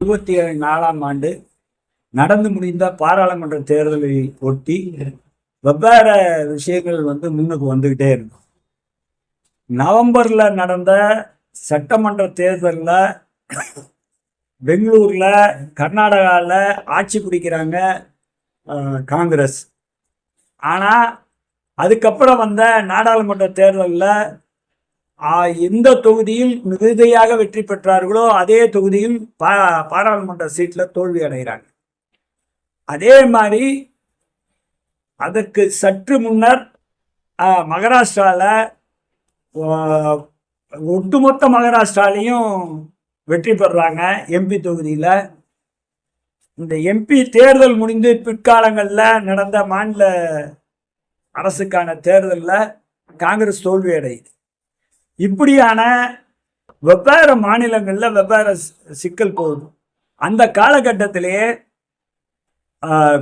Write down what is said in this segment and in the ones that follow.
இருபத்தி ஏழு நாலாம் ஆண்டு நடந்து முடிந்த பாராளுமன்ற தேர்தலை ஒட்டி வெவ்வேறு விஷயங்கள் வந்து முன்னுக்கு வந்துக்கிட்டே இருக்கும் நவம்பர்ல நடந்த சட்டமன்ற தேர்தலில் பெங்களூர்ல கர்நாடகாவில் ஆட்சி பிடிக்கிறாங்க காங்கிரஸ். ஆனால் அதுக்கப்புறம் வந்த நாடாளுமன்ற தேர்தலில் எந்த தொகுதியில் மிகுதியாக வெற்றி பெற்றார்களோ அதே தொகுதியில் பா பாராளுமன்ற சீட்டில் தோல்வி அடைகிறாங்க அதே மாதிரி அதற்கு சற்று முன்னர் மகாராஷ்டிராவில் ஒட்டுமொத்த மகாராஷ்டிராலையும் வெற்றி பெறுறாங்க எம்பி தொகுதியில். இந்த எம்பி தேர்தல் முடிந்து பிற்காலங்களில் நடந்த மாநில அரசுக்கான தேர்தலில் காங்கிரஸ் தோல்வி அடையுது இப்படியான வெவ்வேறு மாநிலங்களில் வெவ்வேறு சிக்கல் போகுது. அந்த காலகட்டத்திலேயே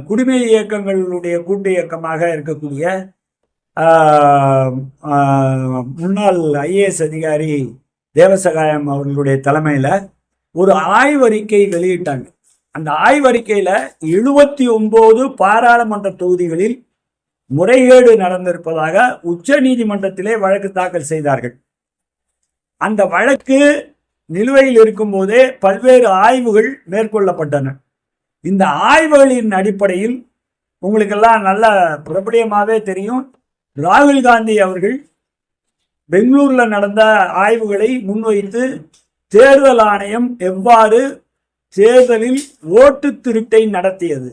குடிமை இயக்கங்களுடைய கூட்டு இயக்கமாக இருக்கக்கூடிய முன்னாள் ஐஏஎஸ் அதிகாரி தேவசகாயம் அவர்களுடைய தலைமையில் ஒரு ஆய்வறிக்கை வெளியிட்டாங்க. அந்த ஆய்வறிக்கையில் எழுபத்தி ஒன்பது பாராளுமன்ற தொகுதிகளில் முறைகேடு நடந்திருப்பதாக உச்ச நீதிமன்றத்திலே வழக்கு தாக்கல் செய்தார்கள். அந்த வழக்கு நிலுவையில் இருக்கும்போதே பல்வேறு ஆய்வுகள் மேற்கொள்ளப்பட்டன. இந்த ஆய்வுகளின் அடிப்படையில் உங்களுக்கெல்லாம் நல்ல பிரபலியமாகவே தெரியும். ராகுல் காந்தி அவர்கள் பெங்களூரில் நடந்த ஆய்வுகளை முன்வைத்து தேர்தல் ஆணையம் எவ்வாறு தேர்தலில் ஓட்டு திருட்டை நடத்தியது.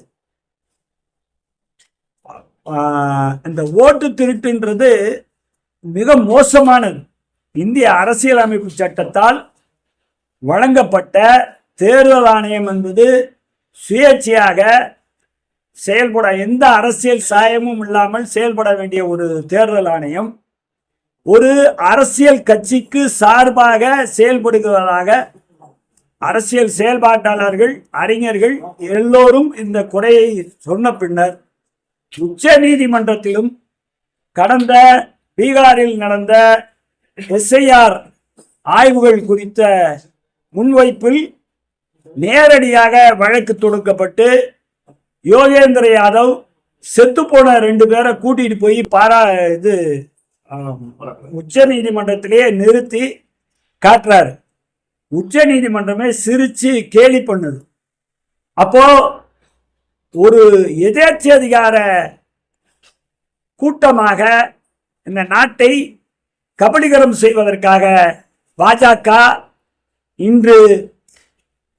இந்த ஓட்டு திருட்டுன்றது மிக மோசமானது. இந்திய அரசியலமைப்பு சட்டத்தால் வழங்கப்பட்ட தேர்தல் ஆணையம் என்பது சுயேட்சையாக செயல்பட எந்த அரசியல் சாயமும் இல்லாமல் செயல்பட வேண்டிய ஒரு தேர்தல் ஆணையம். ஒரு அரசியல் கட்சிக்கு சார்பாக செயல்படுகிறதாக அரசியல் செயல்பாட்டாளர்கள் அறிஞர்கள் எல்லோரும் இந்த குறையை சொன்ன பின்னர் உச்ச நீதிமன்றத்திலும் கடந்த பீகாரில் நடந்த எஸ்ஐஆர் ஆய்வுகள் குறித்த முன்வைப்பில் நேரடியாக வழக்கு தொடுக்கப்பட்டு யோகேந்திர யாதவ் செத்து போன ரெண்டு பேரை கூட்டிட்டு போய் பாரா இது உச்ச நீதிமன்றத்திலேயே நிறுத்தி காட்டுறாரு. உச்ச நீதிமன்றமே சிரிச்சு கேலி பண்ணுது. அப்போ ஒரு எதேச்சதிகார கூட்டமாக இந்த நாட்டை கபடிகரம் செய்வதற்காக பாஜக இன்று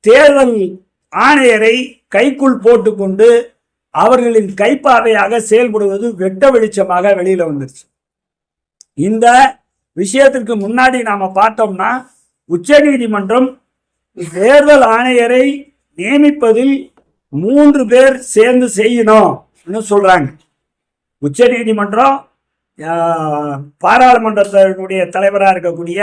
தேர்தல் ஆணையரை கைக்குள் போட்டுக்கொண்டு அவர்களின் கைப்பாவையாக செயல்படுவது வெட்ட வெளிச்சமாக வெளியில வந்துருச்சு. இந்த விஷயத்திற்கு முன்னாடி நாம பார்த்தோம்னா உச்சநீதிமன்றம் தேர்தல் ஆணையரை நியமிப்பதில் மூன்று பேர் சேர்ந்து செய்யணும் சொல்றாங்க. உச்சநீதிமன்றம் நீதிமன்றம் பாராளுமன்றத்தினுடைய தலைவராக இருக்கக்கூடிய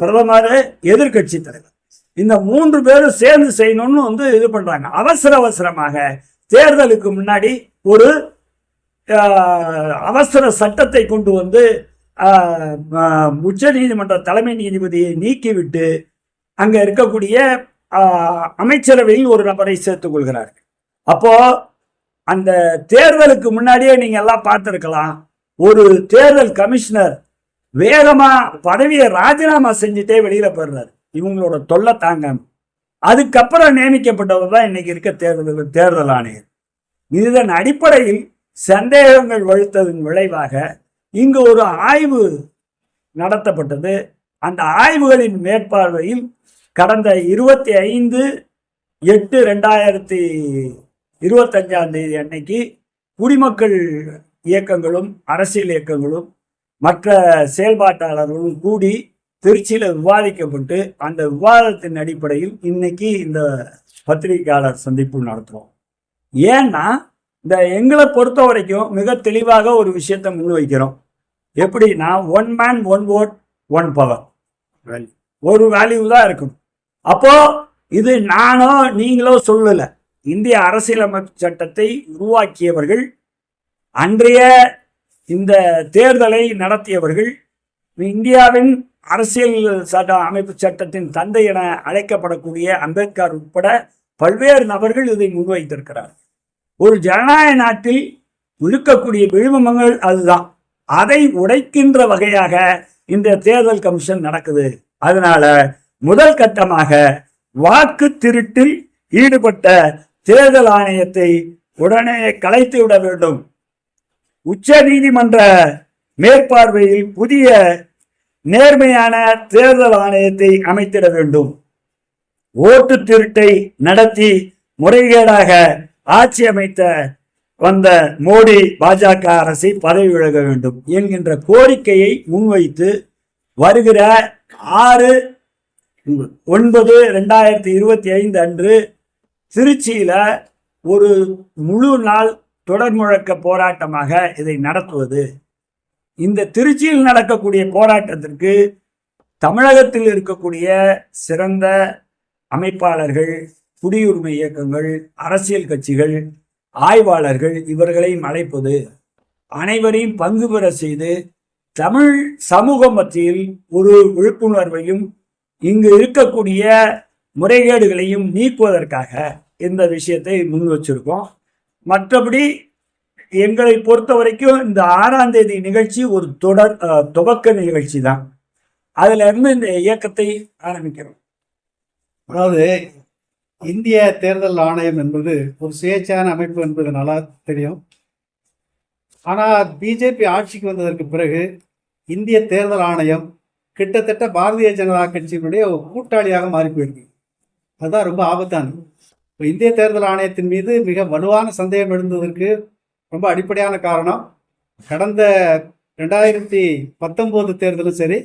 பிரதமர் எதிர்க்கட்சி தலைவர். இந்த மூன்று பேரும் சேர்ந்து செய்யணும்னு வந்து இது பண்ணுறாங்க அவசர அவசரமாக தேர்தலுக்கு முன்னாடி ஒரு அவசர சட்டத்தை கொண்டு வந்து உச்ச நீதிமன்ற தலைமை நீதிபதியை நீக்கிவிட்டு அங்கே இருக்கக்கூடிய அமைச்சரவையில் ஒரு நபரை சேர்த்துக் கொள்கிறார்கள். அப்போ அந்த தேர்தலுக்கு முன்னாடியே நீங்க எல்லாம் பார்த்துருக்கலாம். ஒரு தேர்தல் கமிஷனர் வேகமா பதவியை ராஜினாமா செஞ்சுட்டே வெளியில போடுறாரு இவங்களோட தொல்லை தாங்க அதுக்கப்புறம் நியமிக்கப்பட்டவர் தான் இன்னைக்கு இருக்க தேர்தல் தேர்தல் ஆணையர். இதன் அடிப்படையில் சந்தேகங்கள் வழுத்ததன் விளைவாக இங்கு ஒரு ஆய்வு நடத்தப்பட்டது. அந்த ஆய்வுகளின் மேற்பார்வையில் கடந்த இருபத்தி ஐந்து எட்டு ரெண்டாயிரத்தி இருபத்தஞ்சாம் தேதி அன்னைக்கு குடிமக்கள் இயக்கங்களும் அரசியல் இயக்கங்களும் மற்ற செயல்பாட்டாளர்களும் கூடி திருச்சியில் விவாதிக்கப்பட்டு அந்த விவாதத்தின் அடிப்படையில் இன்னைக்கு இந்த பத்திரிகையாளர் சந்திப்பு நடத்துகிறோம் ஏன்னா இந்த எங்களை பொறுத்த வரைக்கும் மிக தெளிவாக ஒரு விஷயத்தை முன்வைக்கிறோம் எப்படின்னா one man one vote one power ஒரு வேல்யூ தான் இருக்கும். அப்போ இது நானோ நீங்களோ சொல்லலை. இந்திய அரசியலமைப்பு சட்டத்தை உருவாக்கியவர்கள் அன்றைய இந்த தேர்தலை நடத்தியவர்கள் இந்தியாவின் அரசியல் சட்ட அமைப்பு சட்டத்தின் தந்தை என அழைக்கப்படக்கூடிய அம்பேத்கர் உட்பட பல்வேறு நபர்கள் இதை முன்வைத்திருக்கிறார். ஒரு ஜனநாயக நாட்டில் இருக்கக்கூடிய விழுமங்கள் அதுதான். அதை உடைக்கின்ற வகையாக இந்த தேர்தல் கமிஷன் நடக்குது. அதனால முதல் கட்டமாக வாக்கு திருட்டில் ஈடுபட்ட தேர்தல் ஆணையத்தை உடனே கலைத்து விட வேண்டும். உச்ச நீதிமன்ற மேற்பார்வையில் புதிய நேர்மையான தேர்தல் ஆணையத்தை அமைத்திட வேண்டும். ஓட்டு திருட்டை நடத்தி முறைகேடாக ஆட்சி அமைத்த வந்த மோடி பாஜக அரசை பதவி விலக வேண்டும் என்கின்ற கோரிக்கையை முன்வைத்து வருகிற ஆறு ஒன்பது ரெண்டாயிரத்தி இருபத்தி ஐந்து அன்று திருச்சியில ஒரு முழு நாள் தொடர் முழக்க போராட்டமாக இதை நடத்துவது. இந்த திருச்சியில் நடக்கக்கூடிய போராட்டத்திற்கு தமிழகத்தில் இருக்கக்கூடிய சிறந்த அமைப்பாளர்கள் குடியுரிமை இயக்கங்கள் அரசியல் கட்சிகள் ஆய்வாளர்கள் இவர்களையும் அழைப்பது அனைவரையும் பங்கு பெற செய்து தமிழ் சமூக மத்தியில் ஒரு விழிப்புணர்வையும் இங்கு இருக்கக்கூடிய முறைகேடுகளையும் நீக்குவதற்காக இந்த விஷயத்தை முன் வச்சிருக்கோம். மற்றபடி எங்களை பொறுத்த வரைக்கும் இந்த ஆறாம் தேதி நிகழ்ச்சி ஒரு தொடர் துவக்க நிகழ்ச்சி தான். அதுல இருந்து இந்த இயக்கத்தை ஆரம்பிக்கிறோம். அதாவது இந்திய தேர்தல் ஆணையம் என்பது ஒரு சுயேட்சையான அமைப்பு என்பது நல்லா தெரியும். ஆனால் பிஜேபி ஆட்சிக்கு வந்ததற்கு பிறகு இந்திய தேர்தல் ஆணையம் கிட்டத்தட்ட பாரதிய ஜனதா கட்சியினுடைய கூட்டாளியாக மாறி போயிருக்கு. அதுதான் ரொம்ப ஆபத்தானது. இப்போ இந்திய தேர்தல் ஆணையத்தின் மீது மிக வலுவான சந்தேகம் எழுந்ததற்கு ரொம்ப அடிப்படையான காரணம் கடந்த ரெண்டாயிரத்தி பத்தொம்போது தேர்தலும் சரி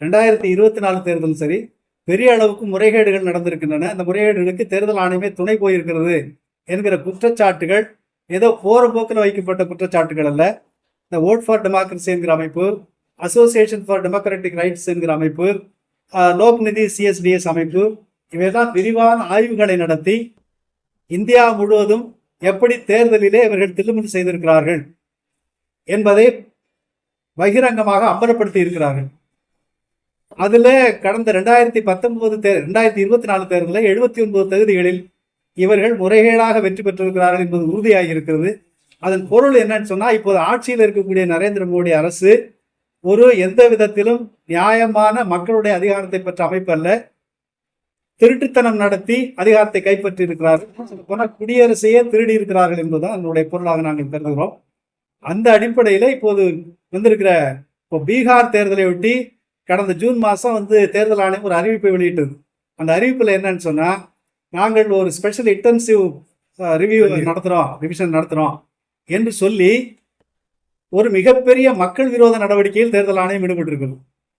ரெண்டாயிரத்தி இருபத்தி நாலு தேர்தலும் சரி பெரிய அளவுக்கு முறைகேடுகள் நடந்திருக்கின்றன. அந்த முறைகேடுகளுக்கு தேர்தல் ஆணையமே துணை போயிருக்கிறது என்கிற குற்றச்சாட்டுகள் ஏதோ போற போக்கில் வைக்கப்பட்ட குற்றச்சாட்டுகள் அல்ல. இந்த ஓட் ஃபார் டெமோக்ரஸி என்கிற அமைப்பு அசோசியேஷன் ஃபார் டெமோக்ராட்டிக் ரைட்ஸ் என்கிற அமைப்பு லோக்நிதி லோக் நிதி சிஎஸ்டிஎஸ் அமைப்பு இவைதான் விரிவான ஆய்வுகளை நடத்தி இந்தியா முழுவதும் எப்படி தேர்தலிலே இவர்கள் திருமணி செய்திருக்கிறார்கள் என்பதை பகிரங்கமாக அம்பலப்படுத்தி இருக்கிறார்கள். அதுல கடந்த ரெண்டாயிரத்தி பத்தொன்பது தே ரெண்டாயிரத்தி இருபத்தி நாலு தேர்தலில் எழுபத்தி ஒன்பது தகுதிகளில் இவர்கள் முறைகேடாக வெற்றி பெற்றிருக்கிறார்கள் என்பது உறுதியாகி இருக்கிறது அதன் பொருள் என்னன்னு சொன்னா இப்போது ஆட்சியில் இருக்கக்கூடிய நரேந்திர மோடி அரசு ஒரு எந்த விதத்திலும் நியாயமான மக்களுடைய அதிகாரத்தை பெற்ற அமைப்பு அல்ல. திருட்டுத்தனம் நடத்தி அதிகாரத்தை கைப்பற்றி இருக்கிறார்கள் போன குடியரசையே திருடி இருக்கிறார்கள் என்பதுதான் அதனுடைய பொருளாக நாங்கள் கருதுகிறோம். அந்த அடிப்படையில இப்போது வந்திருக்கிற இப்போ பீகார் தேர்தலை ஒட்டி கடந்த ஜூன் மாதம் வந்து தேர்தல் ஆணையம் ஒரு அறிவிப்பை வெளியிட்டது. அந்த அறிவிப்பில் என்னன்னு சொன்னால் நாங்கள் ஒரு ஸ்பெஷல் இன்டென்சிவ் ரிவ்யூ நடத்துகிறோம் ரிவிஷன் நடத்துகிறோம் என்று சொல்லி ஒரு மிகப்பெரிய மக்கள் விரோத நடவடிக்கையில் தேர்தல் ஆணையம் ஈடுபட்டிருக்கிறது.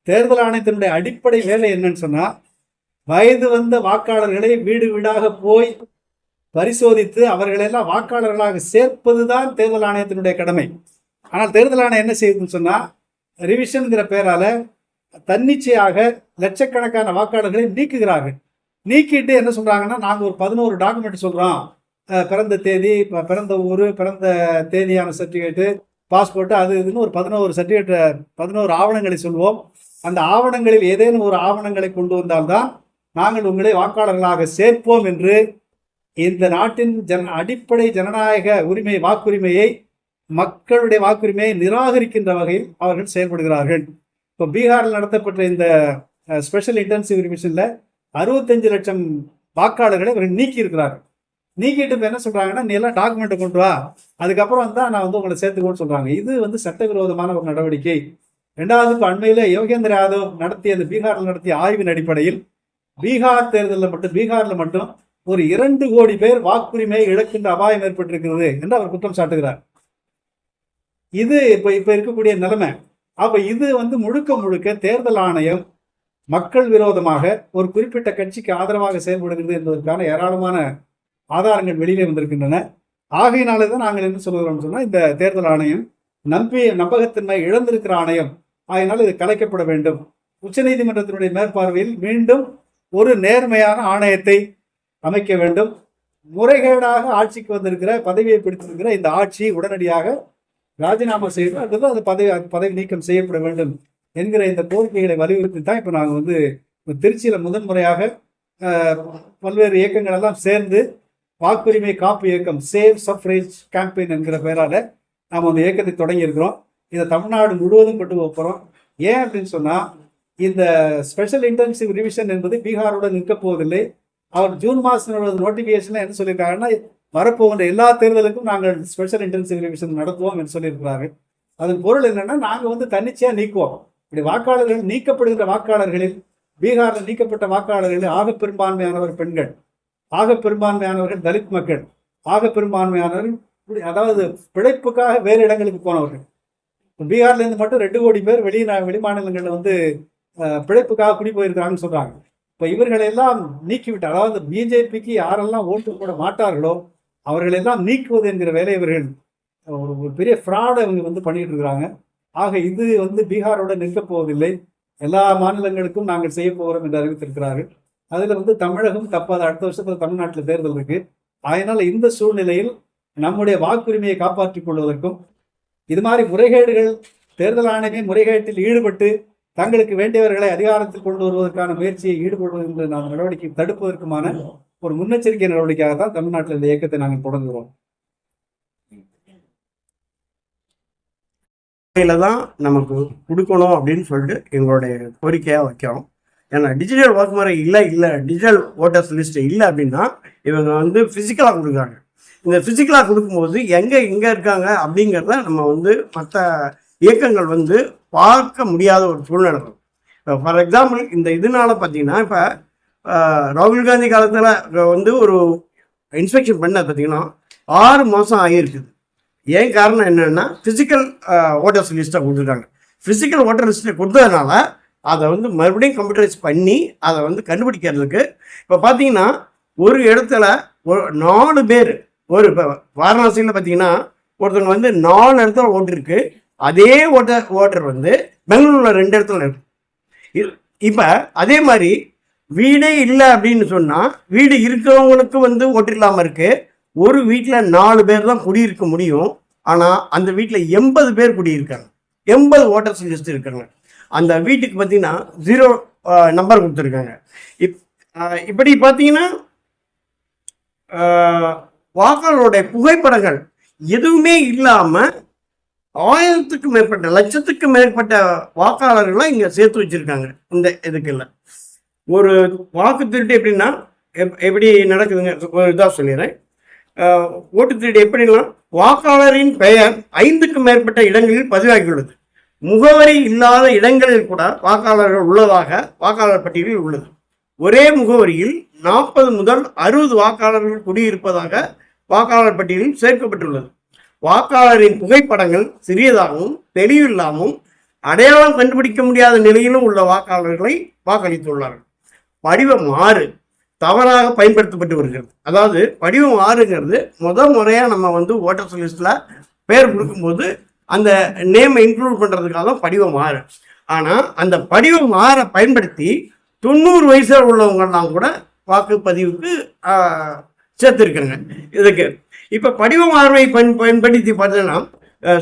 தேர்தல் ஆணையத்தினுடைய அடிப்படை வேலை என்னன்னு சொன்னால் வயது வந்த வாக்காளர்களை வீடு வீடாக போய் பரிசோதித்து அவர்களெல்லாம் வாக்காளர்களாக சேர்ப்பதுதான் தேர்தல் ஆணையத்தினுடைய கடமை. ஆனால் தேர்தல் ஆணையம் என்ன செய்யுதுன்னு சொன்னால் ரிவிஷனுங்கிற பெயரால் தன்னிச்சையாக லட்சக்கணக்கான வாக்காளர்களை நீக்குகிறார்கள். நீக்கிட்டு என்ன சொல்கிறாங்கன்னா நாங்கள் ஒரு பதினோரு டாக்குமெண்ட் சொல்கிறோம் பிறந்த தேதி பிறந்த ஊர் பிறந்த தேதியான சர்டிஃபிகேட்டு பாஸ்போர்ட்டு அது இதுன்னு ஒரு பதினோரு சர்டிஃபிகேட் பதினோரு ஆவணங்களை சொல்வோம். அந்த ஆவணங்களில் ஏதேனும் ஒரு ஆவணங்களை கொண்டு வந்தால்தான் நாங்கள் உங்களை வாக்காளர்களாக சேர்ப்போம் என்று இந்த நாட்டின் ஜன அடிப்படை ஜனநாயக உரிமை வாக்குரிமையை மக்களுடைய வாக்குரிமையை நிராகரிக்கின்ற வகையில் அவர்கள் செயல்படுகிறார்கள். இப்போ பீகாரில் நடத்தப்பட்ட இந்த ஸ்பெஷல் இன்டென்சிவ் ரிமிஷனில் அறுபத்தஞ்சு லட்சம் வாக்காளர்களை இவர்கள் நீக்கி இருக்கிறார்கள் நீக்கிட்டு இப்ப என்ன சொல்கிறாங்கன்னா நீ எல்லாம் டாக்குமெண்ட்டை கொண்டு வா. அதுக்கப்புறம் தான் நான் வந்து உங்களை சேர்த்துக்கோன்னு சொல்கிறாங்க இது வந்து சட்டவிரோதமான ஒரு நடவடிக்கை. ரெண்டாவது இப்போ அண்மையில் யோகேந்திர யாதவ் நடத்திய அந்த பீகாரில் நடத்திய ஆய்வின் அடிப்படையில் பீகார் தேர்தலில் மட்டும் பீகாரில் மட்டும் ஒரு இரண்டு கோடி பேர் வாக்குரிமையை இழக்கின்ற அபாயம் ஏற்பட்டிருக்கிறது என்று அவர் குற்றம் சாட்டுகிறார். இது இப்போ இப்போ இருக்கக்கூடிய நிலைமை. அப்போ இது வந்து முழுக்க முழுக்க தேர்தல் ஆணையம் மக்கள் விரோதமாக ஒரு குறிப்பிட்ட கட்சிக்கு ஆதரவாக செயல்படுகிறது என்பதற்கான ஏராளமான ஆதாரங்கள் வெளியிலே வந்திருக்கின்றன. ஆகையினாலே தான் நாங்கள் என்ன சொல்கிறோம் சொன்னால் இந்த தேர்தல் ஆணையம் நம்பி நம்பகத்தன்மை இழந்திருக்கிற ஆணையம். ஆகையினால் இது கலைக்கப்பட வேண்டும். உச்சநீதிமன்றத்தினுடைய மேற்பார்வையில் மீண்டும் ஒரு நேர்மையான ஆணையத்தை அமைக்க வேண்டும். முறைகேடாக ஆட்சிக்கு வந்திருக்கிற பதவியை பிடித்திருக்கிற இந்த ஆட்சி உடனடியாக ராஜினாமா செய்யணும் அல்லது அந்த பதவி பதவி நீக்கம் செய்யப்பட வேண்டும் என்கிற இந்த கோரிக்கைகளை வலியுறுத்தி தான் இப்போ நாங்கள் வந்து திருச்சியில் திருச்சியில முதன்முறையாக பல்வேறு இயக்கங்கள் எல்லாம் சேர்ந்து வாக்குரிமை காப்பு இயக்கம் சேவ் சஃப்ரேஜ் கேம்பெயின் என்கிற பெயரால் நாம் அந்த இயக்கத்தை தொடங்கி இருக்கிறோம் இதை தமிழ்நாடு முழுவதும் கொண்டு போகிறோம் ஏன் அப்படின்னு சொன்னால் இந்த ஸ்பெஷல் இன்டென்சிவ் ரிவிஷன் என்பது பீகாருடன் நிற்கப் போவதில்லை. அவர் ஜூன் மாதம் நோட்டிஃபிகேஷனில் என்ன சொல்லியிருக்காங்கன்னா வரப்போகின்ற எல்லா தேர்தலுக்கும் நாங்கள் ஸ்பெஷல் இன்டென்சிவ் ரிவிஷன் நடத்துவோம் என்று சொல்லியிருக்கிறார்கள் அதன் பொருள் என்னன்னா நாங்கள் வந்து தன்னிச்சையாக நீக்குவோம். இப்படி வாக்காளர்கள் நீக்கப்படுகின்ற வாக்காளர்களில் பீகாரில் நீக்கப்பட்ட வாக்காளர்களில் ஆக பெரும்பான்மையானவர் பெண்கள் ஆக பெரும்பான்மையானவர்கள் தலித் மக்கள் ஆக பெரும்பான்மையானவர்கள் இப்படி அதாவது பிழைப்புக்காக வேறு இடங்களுக்கு போனவர்கள். பீகார்லேருந்து பீகார்ல இருந்து மட்டும் ரெண்டு கோடி பேர் வெளி வெளி மாநிலங்களில் வந்து பிழைப்புக்காக குடி போயிருக்கிறாங்கன்னு சொல்றாங்க. இப்போ இவர்களை எல்லாம் அதாவது பிஜேபிக்கு யாரெல்லாம் ஓட்டு போட மாட்டார்களோ அவர்களெல்லாம் நீக்குவது என்கிற வேலை இவர்கள் ஒரு ஒரு பெரிய ஃப்ராடை இவங்க வந்து பண்ணிட்டு இருக்கிறாங்க. ஆக இது வந்து பீகாரோட நிற்கப் போவதில்லை. எல்லா மாநிலங்களுக்கும் நாங்கள் செய்ய போகிறோம் என்று அறிவித்திருக்கிறார்கள். அதில் வந்து தமிழகம் தப்பாத. அடுத்த வருஷத்தில் தமிழ்நாட்டில் தேர்தல் இருக்கு. அதனால் இந்த சூழ்நிலையில் நம்முடைய வாக்குரிமையை காப்பாற்றிக் கொள்வதற்கும் இது மாதிரி முறைகேடுகள் தேர்தல் ஆணையமே முறைகேட்டில் ஈடுபட்டு தங்களுக்கு வேண்டியவர்களை அதிகாரத்தில் கொண்டு வருவதற்கான முயற்சியை ஈடுபடுவதற்கு அந்த நடவடிக்கை தடுப்பதற்குமான ஒரு முன்னெச்சரிக்கை நடவடிக்கையாக தான் தமிழ்நாட்டில் இந்த இயக்கத்தை நாங்கள் தொடங்குகிறோம். தான் நமக்கு கொடுக்கணும் அப்படின்னு சொல்லிட்டு எங்களுடைய கோரிக்கையாக வைக்கிறோம். ஏன்னா டிஜிட்டல் வாக்குமுறை இல்லை இல்லை டிஜிட்டல் ஓட்டர்ஸ் லிஸ்ட் இல்லை அப்படின்னா இவங்க வந்து ஃபிசிக்கலாக கொடுக்குறாங்க. இந்த ஃபிசிக்கலாக கொடுக்கும்போது எங்கே எங்கே இருக்காங்க அப்படிங்கிறத நம்ம வந்து மற்ற இயக்கங்கள் வந்து பார்க்க முடியாத ஒரு சூழ்நிலை. இப்போ ஃபார் எக்ஸாம்பிள் இந்த இதனால பார்த்தீங்கன்னா இப்போ ராகுல் காந்தி காலத்தில் வந்து ஒரு இன்ஸ்பெக்ஷன் பண்ண பார்த்தீங்கன்னா ஆறு மாதம் ஆகியிருக்குது. ஏன் காரணம் என்னென்னா ஃபிசிக்கல் ஓட்டர்ஸ் லிஸ்ட்டை கொடுத்துருக்காங்க. ஃபிசிக்கல் ஓட்டர் லிஸ்ட்டை கொடுத்ததுனால அதை வந்து மறுபடியும் கம்ப்யூட்டரைஸ் பண்ணி அதை வந்து கண்டுபிடிக்கிறதுக்கு இப்போ பார்த்தீங்கன்னா ஒரு இடத்துல ஒரு நாலு பேர் ஒரு இப்போ வாரணாசியில் பார்த்தீங்கன்னா ஒருத்தவங்க வந்து நாலு இடத்துல ஓட்டு அதே ஓட்டர் ஓட்டர் வந்து பெங்களூரில் ரெண்டு இடத்துல இருக்கு. இப்போ அதே மாதிரி வீடே இல்லை அப்படின்னு சொன்னால் வீடு இருக்கிறவங்களுக்கு வந்து ஓட்டு இல்லாமல் இருக்குது ஒரு வீட்டில் நாலு பேர் தான் குடியிருக்க முடியும். ஆனால் அந்த வீட்டில் எண்பது பேர் குடியிருக்காங்க. எண்பது ஓட்டர்ஸ் லிஸ்ட் இருக்காங்க. அந்த வீட்டுக்கு பார்த்தீங்கன்னா ஜீரோ நம்பர் கொடுத்துருக்காங்க. இப் இப்படி பார்த்தீங்கன்னா வாக்காளருடைய புகைப்படங்கள் எதுவுமே இல்லாமல் ஆயிரத்துக்கும் மேற்பட்ட லட்சத்துக்கும் மேற்பட்ட வாக்காளர்களை இங்கே சேர்த்து வச்சிருக்காங்க. இந்த இதுக்குள்ள ஒரு வாக்கு திருட்டு எப்படின்னா எப்- எப்படி நடக்குதுங்க? ஒரு இதாக சொல்லிடுறேன். ஓட்டு திருட்டு எப்படின்னா வாக்காளரின் பெயர் ஐந்துக்கும் மேற்பட்ட இடங்களில் பதிவாகியுள்ளது. முகவரி இல்லாத இடங்களில் கூட வாக்காளர்கள் உள்ளதாக வாக்காளர் பட்டியலில் உள்ளது. ஒரே முகவரியில் நாற்பது முதல் அறுபது வாக்காளர்கள் குடியிருப்பதாக வாக்காளர் பட்டியலில் சேர்க்கப்பட்டுள்ளது. வாக்காளரின் புகைப்படங்கள் சிறியதாகவும் தெளிவில்லாமல் அடையாளம் கண்டுபிடிக்க முடியாத நிலையிலும் உள்ள வாக்காளர்களை வாக்களித்துள்ளார்கள். படிவம் ஆறு தவறாக பயன்படுத்தப்பட்டு வருகிறது. அதாவது படிவம் ஆறுங்கிறது முத முறையாக நம்ம வந்து ஓட்டர்ஸ் லிஸ்ட்டில் பேர் கொடுக்கும்போது அந்த நேமை இன்க்ளூட் பண்ணுறதுக்காக தான் படிவம் ஆறு. ஆனால் அந்த படிவம் ஆறை பயன்படுத்தி தொண்ணூறு வயசில் உள்ளவங்கெல்லாம் கூட வாக்குப்பதிவுக்கு ஆஹ், இதுக்கு இப்போ படிவம் ஆர்வை பயன் பயன்படுத்தி பார்த்தோன்னா அஹ்,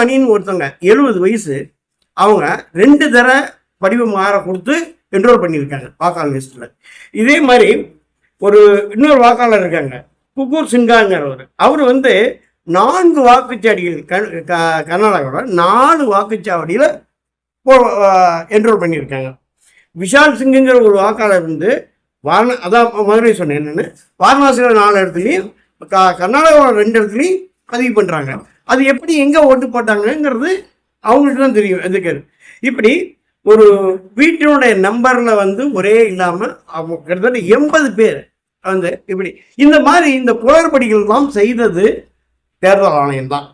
அணின்னு ஒருத்தவங்க எழுபது வயசு அவங்க ரெண்டு தர படிவம் மாற கொடுத்து என்ரோல் பண்ணியிருக்காங்க வாக்காளர் லிஸ்ட்டில் இதே மாதிரி ஒரு இன்னொரு வாக்காளர் இருக்காங்க குக்கூர் சிங்காங்கிறவர் அவர் வந்து நான்கு வாக்குச்சாவடிகள் க- க- கர்நாடகாவோட நாலு வாக்குச்சாவடியில் என்ரோல் பண்ணியிருக்காங்க. விஷால் சிங்குங்கிற ஒரு வாக்காளர் வந்து வாரண அதான் மதுரை சொன்னேன் என்னென்னு வாரணாசியில் நாலு இடத்துலையும் க கர்நாடகாவில் ரெண்டு இடத்துலையும் பதிவு பண்ணுறாங்க அது எப்படி எங்கே ஓட்டு போட்டாங்கங்கிறது அவங்களுக்கு தான் தெரியும் எதுக்கு இப்படி ஒரு வீட்டினுடைய நம்பரில் வந்து ஒரே இல்லாமல் அவங்க கிட்டத்தட்ட எண்பது பேர் வந்து இப்படி இந்த மாதிரி இந்த குளறுபடிகள் தான் செய்தது தேர்தல் ஆணையம் தான்.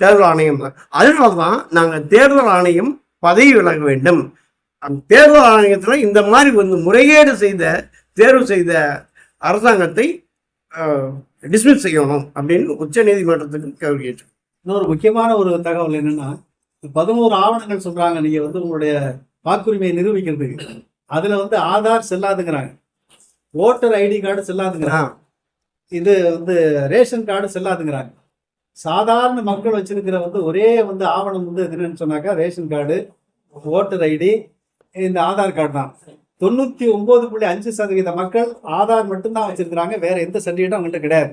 தேர்தல் ஆணையம் தான். அதனால தான் நாங்கள் தேர்தல் ஆணையம் பதவி விலக வேண்டும். அந்த தேர்தல் ஆணையத்தில் இந்த மாதிரி வந்து முறைகேடு செய்த தேர்வு செய்த அரசாங்கத்தை டிஸ்மிஸ் செய்யணும் அப்படின்னு உச்ச நீதிமன்றத்துக்கு கேள்வி கேட்டோம் இன்னொரு முக்கியமான ஒரு தகவல் என்னன்னா பதினோரு ஆவணங்கள் சொல்றாங்க நீங்க வந்து உங்களுடைய வாக்குரிமையை நிரூபிக்கிறதுக்கு அதுல வந்து ஆதார் செல்லாதுங்கிறாங்க. ஓட்டர் ஐடி கார்டு செல்லாதுங்கிறாங்க. இது வந்து ரேஷன் கார்டு செல்லாதுங்கிறாங்க. சாதாரண மக்கள் வச்சிருக்கிற வந்து ஒரே வந்து ஆவணம் வந்து என்னன்னு சொன்னாக்கா ரேஷன் கார்டு ஓட்டர் ஐடி இந்த ஆதார் கார்டு தான். தொண்ணூத்தி ஒன்பது புள்ளி அஞ்சு சதவீத மக்கள் ஆதார் மட்டும்தான் வச்சிருக்கிறாங்க. வேற எந்த சர்டிஃபிகேட்டும் அவங்கள்ட்ட கிடையாது.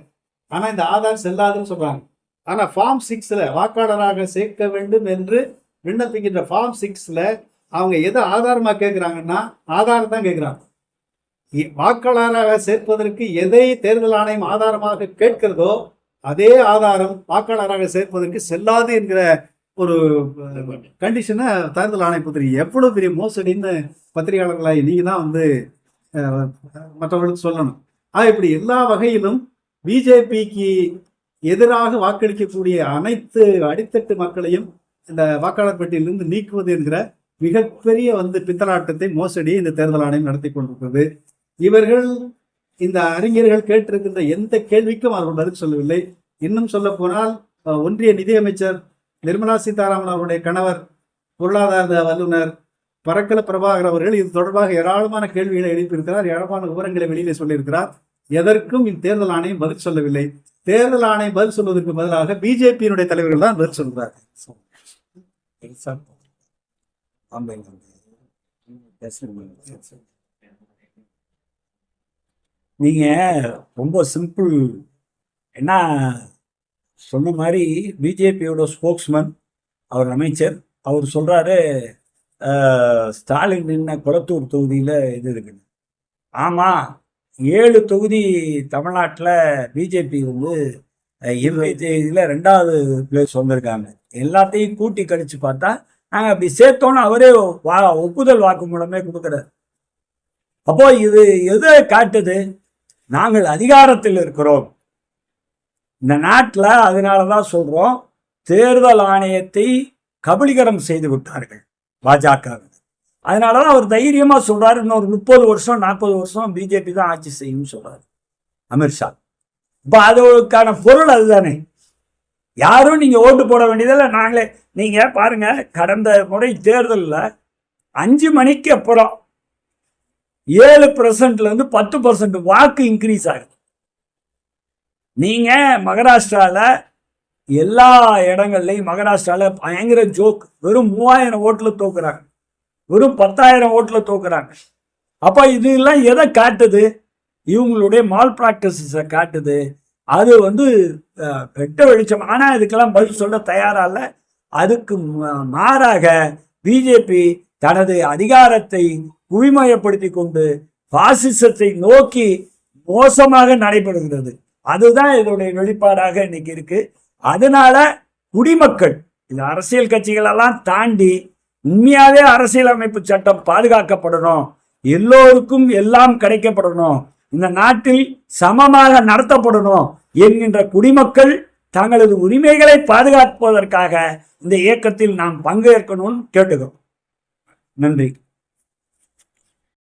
ஆனா இந்த ஆதார் செல்லாதுன்னு சொல்றாங்க. ஆனா ஃபார்ம் சிக்ஸ்ல வாக்காளராக சேர்க்க வேண்டும் என்று விண்ணப்பிக்கின்ற ஃபார்ம் சிக்ஸ்ல அவங்க எதை ஆதாரமா கேட்குறாங்கன்னா ஆதாரம் தான் கேட்கிறாங்க இ- வாக்காளராக சேர்ப்பதற்கு எதை தேர்தல் ஆணையம் ஆதாரமாக கேட்கிறதோ அதே ஆதாரம் வாக்காளராக சேர்ப்பதற்கு செல்லாது என்கிற ஒரு கண்டிஷனை தேர்தல் ஆணையம் பத்திரிகை எவ்வளவு பெரிய மோசடின்னு பத்திரிகையாளர்களாகி நீங்க தான் வந்து மற்றவர்களுக்கு சொல்லணும். ஆக இப்படி எல்லா வகையிலும் பிஜேபிக்கு எதிராக வாக்களிக்கக்கூடிய அனைத்து அடித்தட்டு மக்களையும் இந்த வாக்காளர் பட்டியலிருந்து நீக்குவது என்கிற மிகப்பெரிய வந்து பித்தலாட்டத்தை மோசடி இந்த தேர்தல் ஆணையம் நடத்தி கொண்டிருக்கிறது. இவர்கள் இந்த அறிஞர்கள் கேட்டிருக்கின்ற எந்த கேள்விக்கும் அவர்கள் பதில் சொல்லவில்லை. இன்னும் சொல்ல போனால் ஒன்றிய நிதியமைச்சர் நிர்மலா சீதாராமன் அவருடைய கணவர் பொருளாதார வல்லுநர் பரக்கல பிரபாகர் அவர்கள் இது தொடர்பாக ஏராளமான கேள்விகளை எழுப்பியிருக்கிறார். ஏராளமான விவரங்களை வெளியிலே சொல்லியிருக்கிறார். எதற்கும் இத்தேர்தல் ஆணையம் பதில் சொல்லவில்லை. தேர்தல் ஆணையம் பதில் சொல்வதற்கு பதிலாக பிஜேபியினுடைய தலைவர்கள் தான் பதில் சொல்கிறார் நீங்க ரொம்ப சிம்பிள் என்ன சொன்ன மாதிரி பிஜேபியோட ஸ்போக்ஸ்மேன் அவர் அமைச்சர் அவர் சொல்கிறாரு ஸ்டாலின் நின்ன குளத்தூர் தொகுதியில் இது இருக்குது ஆமாம் ஏழு தொகுதி தமிழ்நாட்டில் பிஜேபி வந்து அஹ், இருபத்தி இதில் ரெண்டாவது பிளேஸ் வந்திருக்காங்க. எல்லாத்தையும் கூட்டி கழித்து பார்த்தா நாங்கள் அப்படி சேர்த்தோன்னு அவரே வா ஒப்புதல் வாக்கு மூலமே கொடுக்குறாரு. அப்போ இது எதை காட்டுது? நாங்கள் அதிகாரத்தில் இருக்கிறோம். இந்த நாட்டில் அதனால தான் சொல்கிறோம் தேர்தல் ஆணையத்தை கபலீகரம் செய்து விட்டார்கள் பாஜக அதனால தான் அவர் தைரியமாக சொல்கிறார் இன்னொரு முப்பது வருஷம் நாற்பது வருஷம் பிஜேபி தான் ஆட்சி செய்யும்னு சொல்கிறார் அமித்ஷா இப்போ அதுக்கான பொருள் அதுதானே. யாரும் நீங்கள் ஓட்டு போட வேண்டியதில்லை நாங்களே நீங்கள் பாருங்க கடந்த முறை தேர்தலில் அஞ்சு மணிக்கு அப்புறம் ஏழு பர்சன்ட்லேருந்து பத்து பர்சன்ட் வாக்கு இன்க்ரீஸ் ஆகுது. நீங்க மகாராஷ்டிராவில் எல்லா இடங்கள்லையும் மகாராஷ்டிராவில் பயங்கர ஜோக் வெறும் மூவாயிரம் ஓட்டில் தோக்குறாங்க. வெறும் பத்தாயிரம் ஓட்டில் தோக்குறாங்க. அப்போ இதெல்லாம் எதை காட்டுது? இவங்களுடைய மால் ப்ராக்டிசஸை காட்டுது. அது வந்து பெட்ட வெட்ட வெளிச்சம். ஆனால் இதுக்கெல்லாம் பதில் சொல்ல தயாரா இல்லை. அதுக்கு மாறாக பிஜேபி தனது அதிகாரத்தை குவிமயப்படுத்தி கொண்டு பாசிசத்தை நோக்கி மோசமாக நடைபெறுகிறது. அதுதான் இதோடைய வெளிப்பாடாக இன்னைக்கு இருக்கு. அதனால குடிமக்கள் இந்த அரசியல் கட்சிகளெல்லாம் தாண்டி உண்மையாவே அரசியலமைப்பு சட்டம் பாதுகாக்கப்படணும். எல்லோருக்கும் எல்லாம் கிடைக்கப்படணும். இந்த நாட்டில் சமமாக நடத்தப்படணும் என்கின்ற குடிமக்கள் தங்களது உரிமைகளை பாதுகாப்பதற்காக இந்த இயக்கத்தில் நாம் பங்கேற்கணும்னு கேட்டுக்கிறோம். நன்றி.